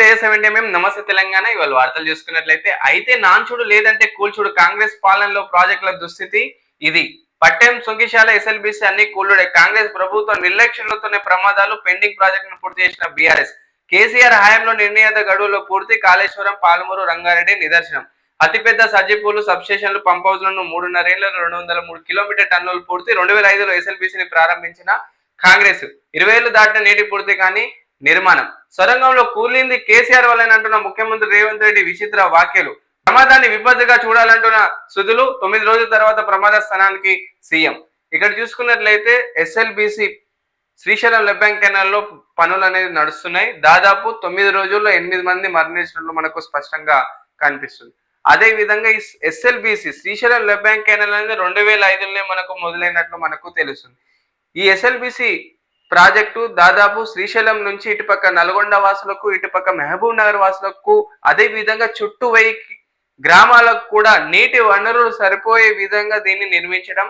తేజ మేము నమస్తే తెలంగాణ. ఇవాళ వార్తలు చూసుకున్నట్లయితే అయితే నాన్చుడు లేదంటే కూల్చుడు కాంగ్రెస్ పాలనలో ప్రాజెక్టుల దుస్థితి ఇది. పట్టెం సుంకిశాల ఎస్ఎల్బిసి అన్ని కూలుడే కాంగ్రెస్ ప్రభుత్వం నిర్లక్ష్యంలోనే ప్రమాదాలు పెండింగ్ ప్రాజెక్టును పూర్తి చేసిన బీఆర్ఎస్. కేసీఆర్ హయాంలో నిర్ణీత గడువులో పూర్తి కాళేశ్వరం పాలమూరు రంగారెడ్డి నిదర్శనం. అతిపెద్ద సజ్జిపూలు సబ్స్టేషన్లు పంప్ హౌస్లను మూడున్నరేళ్ళలో రెండు వందల మూడు కిలోమీటర్ టన్నులు పూర్తి. రెండు వేల ఐదులో ఎస్ఎల్బిసిని ప్రారంభించిన కాంగ్రెస్. ఇరవై ఏళ్ళు దాటిన నీటి పూర్తి కానీ నిర్మాణం. సొరంగంలో కూలింది కేసీఆర్ వల్లనే అంటున్న ముఖ్యమంత్రి రేవంత్ రెడ్డి విచిత్ర వ్యాఖ్యలు. ప్రమాదాన్ని విపత్తుగా చూడాలంటున్న సుధులు తొమ్మిది రోజుల తర్వాత ప్రమాద స్థానానికి సీఎం. ఇక్కడ చూసుకున్నట్లయితే ఎస్ఎల్బిసి శ్రీశైలం లెబ్యాంక్ కెనాల్లో పనులు అనేది నడుస్తున్నాయి. దాదాపు తొమ్మిది రోజుల్లో ఎనిమిది మంది మరణించినట్లు మనకు స్పష్టంగా కనిపిస్తుంది. అదే విధంగా ఈ ఎస్ఎల్బిసి శ్రీశైలం లెబ్యాంక్ కెనాల్ అనేది రెండు వేల ఐదులోనే మనకు మొదలైనట్లు మనకు తెలుస్తుంది. ఈ ఎస్ఎల్బిసి ప్రాజెక్టు దాదాపు శ్రీశైలం నుంచి ఇటుపక్క నల్గొండ వాసులకు ఇటుపక్క మహబూబ్ నగర్ వాసులకు అదే విధంగా చుట్టూ వై గ్రామాలకు కూడా నీటి వనరులు సరిపోయే విధంగా దీన్ని నిర్మించడం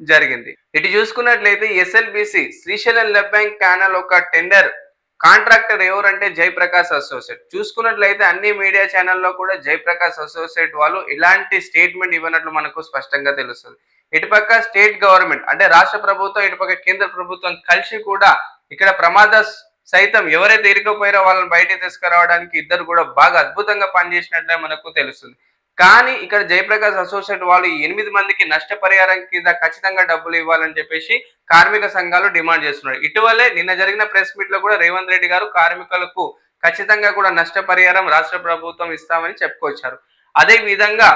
జరిగింది. ఇటు చూసుకున్నట్లయితే SLBC Srisailam left bank channel ఒక టెండర్ కాంట్రాక్టర్ ఎవరంటే జయప్రకాష్ అసోసియేట్. చూసుకున్నట్లయితే అన్ని మీడియా ఛానల్లో కూడా జయప్రకాష్ అసోసియేట్ వాళ్ళు ఇలాంటి స్టేట్మెంట్ ఇవ్వనట్లు మనకు స్పష్టంగా తెలుస్తుంది. ఇటుపక్క స్టేట్ గవర్నమెంట్ అంటే రాష్ట్ర ప్రభుత్వం ఇటుపక్క కేంద్ర ప్రభుత్వం కలిసి కూడా ఇక్కడ ప్రమాద సైతం ఎవరైతే ఇరుకపోయారో వాళ్ళని బయటికి తీసుకురావడానికి ఇద్దరు కూడా బాగా అద్భుతంగా పనిచేసినట్లే మనకు తెలుస్తుంది. కానీ ఇక్కడ జయప్రకాష్ అసోసియేట్ వాళ్ళు ఎనిమిది మందికి నష్టపరిహారం కింద ఖచ్చితంగా డబ్బులు ఇవ్వాలని చెప్పేసి కార్మిక సంఘాలు డిమాండ్ చేస్తున్నారు. ఇటీవలే నిన్న జరిగిన ప్రెస్ మీట్లో కూడా రేవంత్ రెడ్డి గారు కార్మికులకు ఖచ్చితంగా కూడా నష్టపరిహారం రాష్ట్ర ప్రభుత్వం ఇస్తామని చెప్పుకొచ్చారు. అదే విధంగా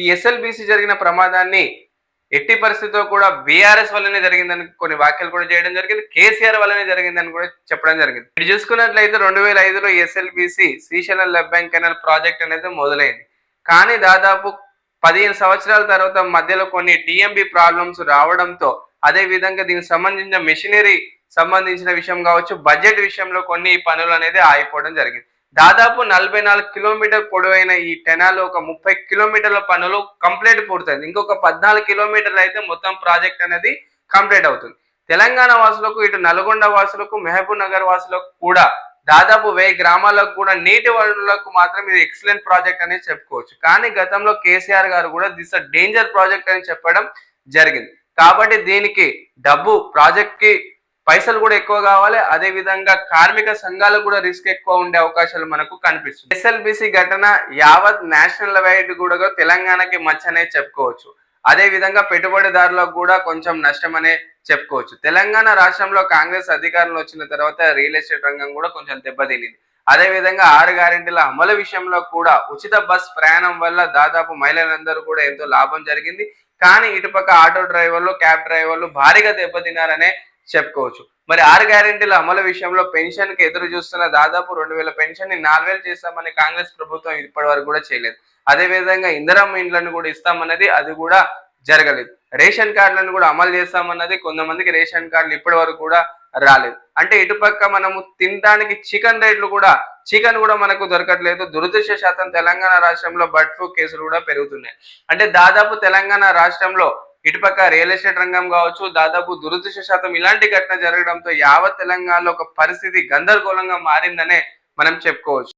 ఈ ఎస్ఎల్బిసి జరిగిన ప్రమాదాన్ని ఎట్టి పరిస్థితిలో కూడా బీఆర్ఎస్ వల్లనే జరిగిందని కొన్ని వ్యాఖ్యలు కూడా చేయడం జరిగింది. కేసీఆర్ వల్లనే జరిగిందని కూడా చెప్పడం జరిగింది. ఇది చూసుకున్నట్లయితే రెండు వేల ఐదులో SLBC Srisailam left bank canal project అనేది మొదలైంది. కానీ దాదాపు పదిహేను సంవత్సరాల తర్వాత మధ్యలో కొన్ని టిఎంబి ప్రాబ్లమ్స్ రావడంతో అదే విధంగా దీనికి సంబంధించిన మెషినరీ సంబంధించిన విషయం కావచ్చు బడ్జెట్ విషయంలో కొన్ని పనులు అనేది ఆగిపోవడం జరిగింది. దాదాపు నలభై నాలుగు కిలోమీటర్ పొడవైన ఈ టెనాల్ ఒక ముప్పై కిలోమీటర్ల పనులు కంప్లీట్ పూర్తయింది. ఇంకొక పద్నాలుగు కిలోమీటర్లు అయితే మొత్తం ప్రాజెక్ట్ అనేది కంప్లీట్ అవుతుంది. తెలంగాణ వాసులకు ఇటు నల్గొండ వాసులకు మెహబూబ్ నగర్ వాసులకు కూడా దాదాపు వెయ్యి గ్రామాలకు కూడా నీటి వనరులకు మాత్రం ఇది ఎక్సలెంట్ ప్రాజెక్ట్ అనేది చెప్పుకోవచ్చు. కానీ గతంలో కేసీఆర్ గారు కూడా దిస్ డేంజర్ ప్రాజెక్ట్ అని చెప్పడం జరిగింది. కాబట్టి దీనికి డబ్బు ప్రాజెక్ట్కి పైసలు కూడా ఎక్కువ కావాలి. అదే విధంగా కార్మిక సంఘాలకు కూడా రిస్క్ ఎక్కువ ఉండే అవకాశాలు మనకు కనిపిస్తుంది ఎస్ఎల్బిసి ఘటన యావత్ నేషనల్ వైడ్ కూడా తెలంగాణకి మచ్చనే చెప్పుకోవచ్చు. అదే విధంగా పెట్టుబడిదారులకు కూడా కొంచెం నష్టం అనే చెప్పుకోవచ్చు. తెలంగాణ రాష్ట్రంలో కాంగ్రెస్ అధికారంలో వచ్చిన తర్వాత రియల్ ఎస్టేట్ రంగం కూడా కొంచెం దెబ్బతినింది. అదే విధంగా ఆరు గ్యారెంటీల అమలు విషయంలో కూడా ఉచిత బస్ ప్రయాణం వల్ల దాదాపు మహిళలందరూ కూడా ఎంతో లాభం జరిగింది. కానీ ఇటుపక్క ఆటో డ్రైవర్లు క్యాబ్ డ్రైవర్లు భారీగా దెబ్బతిన్నారనే చెప్పుకోవచ్చు. మరి ఆరు గ్యారెంటీల అమలు విషయంలో పెన్షన్కి ఎదురు చూస్తున్న దాదాపు రెండు వేల పెన్షన్ని నాలుగు వేలు చేస్తామని కాంగ్రెస్ ప్రభుత్వం ఇప్పటి వరకు కూడా చేయలేదు. అదే విధంగా ఇందిరమ్మ ఇండ్లను కూడా ఇస్తామన్నది అది కూడా జరగలేదు. రేషన్ కార్డులను కూడా అమలు చేస్తామన్నది కొంతమందికి రేషన్ కార్డులు ఇప్పటి వరకు కూడా రాలేదు. అంటే ఇటుపక్క మనము తినడానికి చికెన్ రేట్లు కూడా చికెన్ కూడా మనకు దొరకట్లేదు. దురదృష్ట శాతం తెలంగాణ రాష్ట్రంలో బర్డ్ ఫ్లూ కేసులు కూడా పెరుగుతున్నాయి. అంటే దాదాపు తెలంగాణ రాష్ట్రంలో ఇటుపక్క రియల్ ఎస్టేట్ రంగం కావచ్చు దాదాపు దురదృష్ట శాతం ఇలాంటి ఘటన జరగడంతో యావత్ తెలంగాణలో ఒక పరిస్థితి గందరగోళంగా మారిందనే మనం చెప్పుకోవచ్చు.